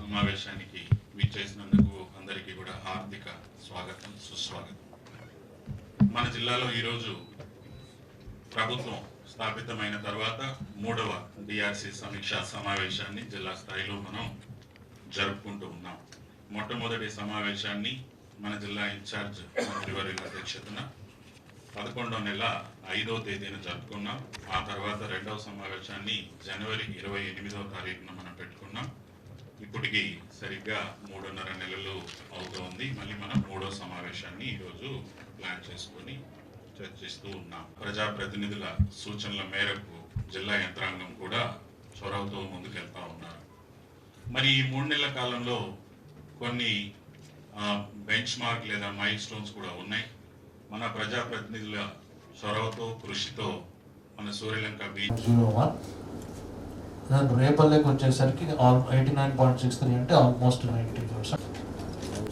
సమావేశానికి విచ్చేసినందుకు అందరికీ కూడా హార్దిక స్వాగతం సుస్వాగతం. మన జిల్లాలో ఈరోజు ప్రభుత్వం స్థాపితమైన తర్వాత మూడవ డిఆర్సి సమీక్ష సమావేశాన్ని జిల్లా స్థాయిలో మనం జరుపుకుంటూ ఉన్నాం. మొట్టమొదటి సమావేశాన్ని మన జిల్లా ఇన్ఛార్జ్ మంత్రివర్యుల అధ్యక్షతన పదకొండో నెల ఐదో తేదీన జరుపుకున్నాం. ఆ తర్వాత రెండవ సమావేశాన్ని జనవరి ఇరవై ఎనిమిదవ తారీఖున మనం పెట్టుకున్నాం. ఇప్పటికి సరిగ్గా మూడున్నర నెలలు అవుతోంది. మళ్ళీ మనం మూడో సమావేశాన్ని ఈరోజు ప్లాన్ చేసుకొని చర్చిస్తూ ఉన్నాం. ప్రజాప్రతినిధుల సూచనల మేరకు జిల్లా యంత్రాంగం కూడా చొరవతో ముందుకెళ్తా ఉన్నారు. మరి ఈ మూడు నెలల కాలంలో కొన్ని బెంచ్ మార్క్ లేదా మైల్ స్టోన్స్ కూడా ఉన్నాయి. మన ప్రజాప్రతినిధుల చొరవతో కృషితో మన సూర్యలంక బీచ్. జీరో వన్ దాని రేపల్లెకి వచ్చేసరికి eighty nine point six three అంటే ఆల్మోస్ట్ నైంటీ పర్సెంట్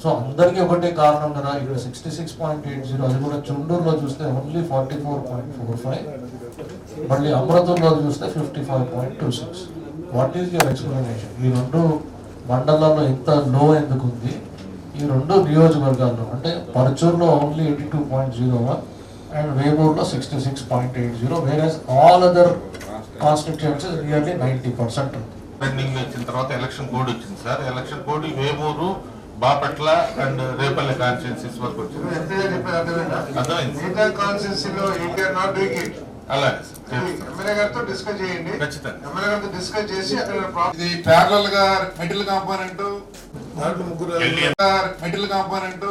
సో అందరికీ ఒకటే కారణం కదా ఇక్కడ sixty six point eight zero అది కూడా చుండూరులో చూస్తే only forty four point four five. మళ్ళీ అమృతంలో చూస్తే fifty five point two six what is your explanation ఈ రెండు మండలాల్లో ఇంత లో ఎందుకు ఉంది ఈ రెండు నియోజకవర్గాల్లో అంటే పరచూరులో only eighty two point zero one and వేమూరులో sixty six point eight zero whereas all other constituencies nearly ninety percent ఉంది. రన్నింగ్ వచ్చిన తర్వాత ఎలక్షన్ కోడ్ వచ్చింది sir. Election code Vemuru Bapatla and Repalle constituencies వరకు వచ్చింది. అర్థమైందా? ఇది గా కాంపోనెంట్ దాంట్లో ముగ్గురు కాంపోనెంట్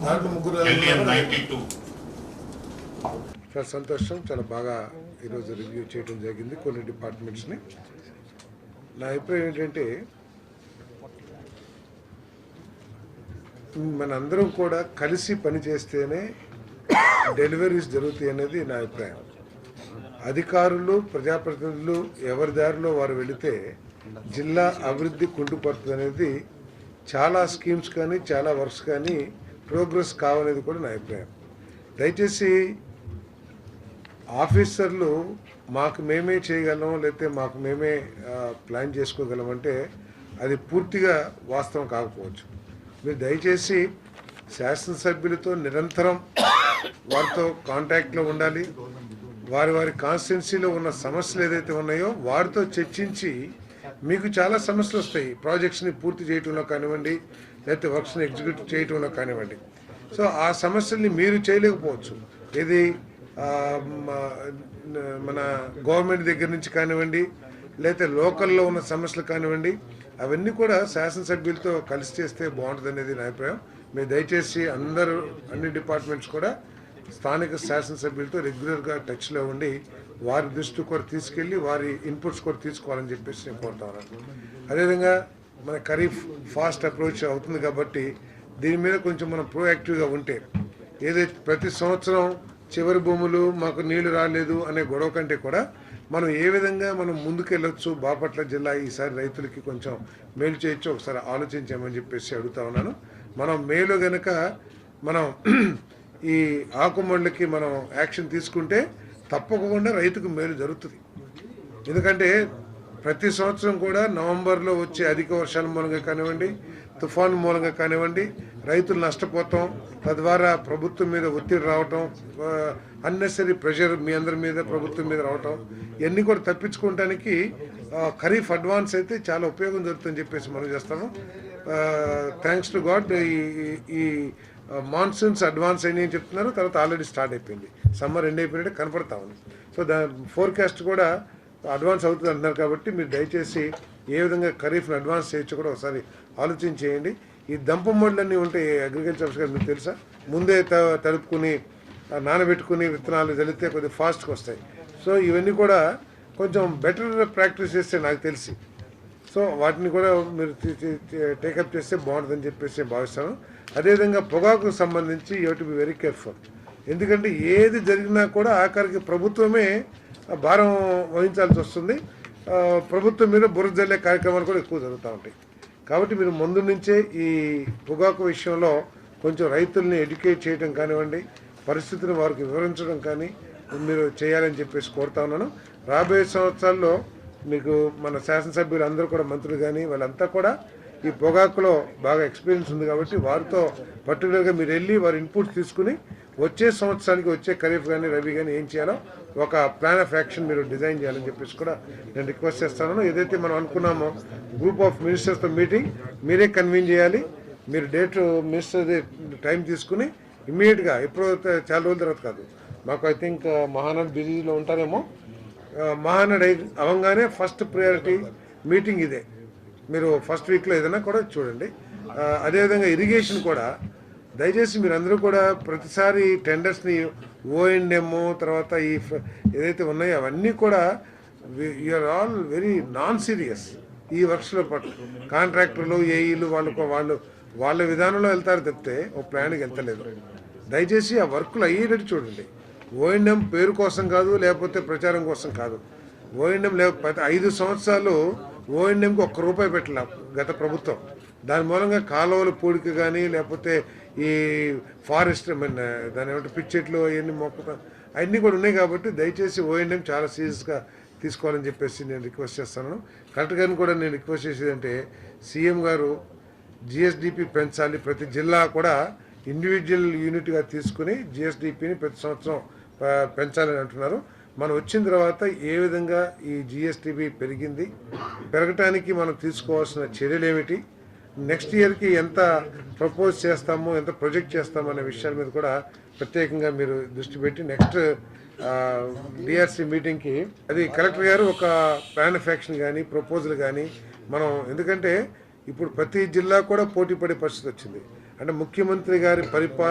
దాంట్లో ముగ్గురు చాలా సంతోషం చాలా బాగా ఈరోజు రివ్యూ చేయడం జరిగింది కొన్ని డిపార్ట్మెంట్స్ని నా. అభిప్రాయం ఏంటంటే మనందరం కూడా కలిసి పనిచేస్తేనే డెలివరీస్ జరుగుతాయి అనేది నా అభిప్రాయం. అధికారులు ప్రజాప్రతినిధులు ఎవరి దారిలో వారు వెళితే జిల్లా అభివృద్ధి కుంటుపడుతుంది అనేది చాలా స్కీమ్స్ కానీ చాలా వర్క్స్ కానీ ప్రోగ్రెస్ కావనేది కూడా నా అభిప్రాయం. దయచేసి ఆఫీసర్లు మాకు మేమే చేయగలం లేకపోతే మాకు మేమే ప్లాన్ చేసుకోగలం అంటే అది పూర్తిగా వాస్తవం కాకపోవచ్చు. మీరు దయచేసి శాసనసభ్యులతో నిరంతరం వారితో కాంటాక్ట్లో ఉండాలి. వారి వారి కాన్స్టిట్యున్సీలో ఉన్న సమస్యలు ఏదైతే ఉన్నాయో వారితో చర్చించి మీకు చాలా సమస్యలు వస్తాయి. ప్రాజెక్ట్స్ని పూర్తి చేయటంలో కానివ్వండి లేకపోతే వర్క్స్ని ఎగ్జిక్యూట్ చేయటంలో కానివ్వండి. సో ఆ సమస్యల్ని మీరు చేయలేకపోవచ్చు. ఇది మన గవర్నమెంట్ దగ్గర నుంచి కానివ్వండి లేకపోతే లోకల్లో ఉన్న సమస్యలు కానివ్వండి అవన్నీ కూడా శాసనసభ్యులతో కలిసి చేస్తే బాగుంటుంది అనేది నా అభిప్రాయం. మీరు దయచేసి అందరూ అన్ని డిపార్ట్మెంట్స్ కూడా స్థానిక శాసనసభ్యులతో రెగ్యులర్గా టచ్లో ఉండి వారి దృష్టి కూడా తీసుకెళ్ళి వారి ఇన్పుట్స్ కూడా తీసుకోవాలని చెప్పేసి నేను కోరుతా ఉన్నాను. అదేవిధంగా మన ఖరీఫ్ ఫాస్ట్ అప్రోచ్ అవుతుంది కాబట్టి దీని మీద కొంచెం మనం ప్రోయాక్టివ్గా ఉంటే ఏదైతే ప్రతి సంవత్సరం చివరి భూములు మాకు నీళ్ళు రాలేదు అనే గొడవ కంటే కూడా మనం ఏ విధంగా మనం ముందుకెళ్ళొచ్చు బాపట్ల జిల్లా ఈసారి రైతులకి కొంచెం మేలు చేయొచ్చు ఒకసారి ఆలోచించామని చెప్పేసి అడుగుతా ఉన్నాను. మనం మేలు గనక మనం ఈ ఆకుమండ్లకి మనం యాక్షన్ తీసుకుంటే తప్పకుండా రైతుకు మేలు జరుగుతుంది. ఎందుకంటే ప్రతి సంవత్సరం కూడా నవంబర్లో వచ్చే అధిక వర్షాల మూలంగా కానివ్వండి తుఫాను మూలంగా కానివ్వండి రైతులు నష్టపోతాం. తద్వారా ప్రభుత్వం మీద ఒత్తిడి రావటం అన్నెసరీ ప్రెషర్ మీ అందరి మీద ప్రభుత్వం మీద రావటం ఇవన్నీ కూడా తప్పించుకోవడానికి ఖరీఫ్ అడ్వాన్స్ అయితే చాలా ఉపయోగం జరుగుతుందని చెప్పేసి మనం చేస్తాము. థ్యాంక్స్ టు గాడ్ ఈ- ఈ మాన్సూన్స్ అడ్వాన్స్ అయినాయి అని చెప్తున్నారు తర్వాత ఆల్రెడీ స్టార్ట్ అయిపోయింది. సమ్మర్ ఎండ్ అయిపోయినట్టు కనపడతా ఉంది. సో దా ఫోర్కాస్ట్ కూడా అడ్వాన్స్ అవుతుంది అంటున్నారు కాబట్టి మీరు దయచేసి ఏ విధంగా ఖరీఫ్ని అడ్వాన్స్ చేయొచ్చు కూడా ఒకసారి ఆలోచన చేయండి. ఈ దంపు మోడ్లన్నీ ఉంటాయి అగ్రికల్చర్ గారు మీకు తెలుసా? ముందే త- నానబెట్టుకుని విత్తనాలు చల్లితే కొద్దిగా ఫాస్ట్గా వస్తాయి. సో ఇవన్నీ కూడా కొంచెం బెటర్ ప్రాక్టీస్ చేస్తే నాకు తెలిసి. సో వాటిని కూడా మీరు టేకప్ చేస్తే బాగుంటుందని చెప్పేసి భావిస్తాను. అదేవిధంగా పొగాకు సంబంధించి you to be very careful ఎందుకంటే ఏది జరిగినా కూడా ఆఖరికి ప్రభుత్వమే భారం వహించాల్సి వస్తుంది. ప్రభుత్వం మీద బురద జల్లే కార్యక్రమాలు కూడా ఎక్కువ జరుగుతూ ఉంటాయి. కాబట్టి మీరు ముందు నుంచే ఈ పొగాకు విషయంలో కొంచెం రైతుల్ని ఎడ్యుకేట్ చేయడం కానివ్వండి పరిస్థితిని వారికి వివరించడం కానీ మీరు చేయాలని చెప్పేసి కోరుతా ఉన్నాను. రాబోయే సంవత్సరాల్లో మీకు మన శాసనసభ్యులు అందరూ కూడా మంత్రులు కానీ వాళ్ళంతా కూడా ఈ పొగాకులో బాగా ఎక్స్పీరియన్స్ ఉంది కాబట్టి వారితో పర్టికులర్గా మీరు వెళ్ళి వారి ఇన్పుట్స్ తీసుకుని వచ్చే సంవత్సరానికి వచ్చే ఖరీఫ్ కానీ రవి కానీ ఏం చేయాలో ఒక ప్లాన్ ఆఫ్ యాక్షన్ మీరు డిజైన్ చేయాలని చెప్పేసి కూడా నేను రిక్వెస్ట్ చేస్తాను ఏదైతే మనం అనుకున్నామో గ్రూప్ ఆఫ్ మినిస్టర్స్తో మీటింగ్ మీరే కన్వీన్ చేయాలి. మీరు డేట్ మినిస్టర్ టైం తీసుకుని ఇమ్మీడియట్గా ఎప్పుడో చాలా రోజుల తర్వాత కాదు మాకు ఐ థింక్ మహానాడు బిజీలో ఉంటారేమో. మహానాడు అయి అవంగానే ఫస్ట్ ప్రయారిటీ మీటింగ్ ఇదే. మీరు ఫస్ట్ వీక్లో ఏదైనా కూడా చూడండి. అదేవిధంగా ఇరిగేషన్ కూడా దయచేసి మీరు అందరూ కూడా ప్రతిసారి టెండర్స్ని ఓఎండ్ఎం తర్వాత ఈ ఫ- ఏదైతే ఉన్నాయో అవన్నీ కూడా you are all very non serious ఈ వర్క్స్లో పట్ల కాంట్రాక్టర్లు ఏఈలు వాళ్ళు వాళ్ళు వాళ్ళ విధానంలో వెళ్తారు తప్పితే ఓ ప్లాన్కి వెళ్తలేదు. దయచేసి ఆ వర్కులు అయ్యేటట్టు చూడండి. ఓఎండ్ఎం పేరు కోసం కాదు లేకపోతే ప్రచారం కోసం కాదు. ఓఎండ్ఎం లేకపోతే ఐదు సంవత్సరాలు ఓఎన్ఎంకి ఒక్క రూపాయి పెట్టలే గత ప్రభుత్వం. దాని మూలంగా కాలువలు పూడిక కానీ లేకపోతే ఈ ఫారెస్ట్ దాని ఏమంటే పిచ్చెట్లు అవన్నీ మొక్కుతా అవన్నీ కూడా ఉన్నాయి కాబట్టి దయచేసి ఓఎన్ఎం చాలా సీరియస్గా తీసుకోవాలని చెప్పేసి నేను రిక్వెస్ట్ చేస్తాను. కలెక్టర్ గారిని కూడా నేను రిక్వెస్ట్ చేసేది అంటే సీఎం గారు జిఎస్డిపి పెంచాలి. ప్రతి జిల్లా కూడా ఇండివిజువల్ యూనిట్గా తీసుకుని జిఎస్డిపిని ప్రతి సంవత్సరం పెంచాలని అంటున్నారు. మనం వచ్చిన తర్వాత ఏ విధంగా ఈ జిఎస్టిపి పెరిగింది పెరగటానికి మనం తీసుకోవాల్సిన చర్యలు ఏమిటి నెక్స్ట్ ఇయర్కి ఎంత ప్రపోజ్ చేస్తామో ఎంత ప్రొజెక్ట్ చేస్తామో అనే విషయాల మీద కూడా ప్రత్యేకంగా మీరు దృష్టి పెట్టి నెక్స్ట్ డిఆర్సీ మీటింగ్కి అది కలెక్టర్ గారు ఒక ప్లాన్ ఆఫ్ యాక్షన్ కానీ ప్రపోజల్ కానీ మనం ఎందుకంటే ఇప్పుడు ప్రతి జిల్లా కూడా పోటీ పడే పరిస్థితి వచ్చింది. అంటే ముఖ్యమంత్రి గారి పరిపాలన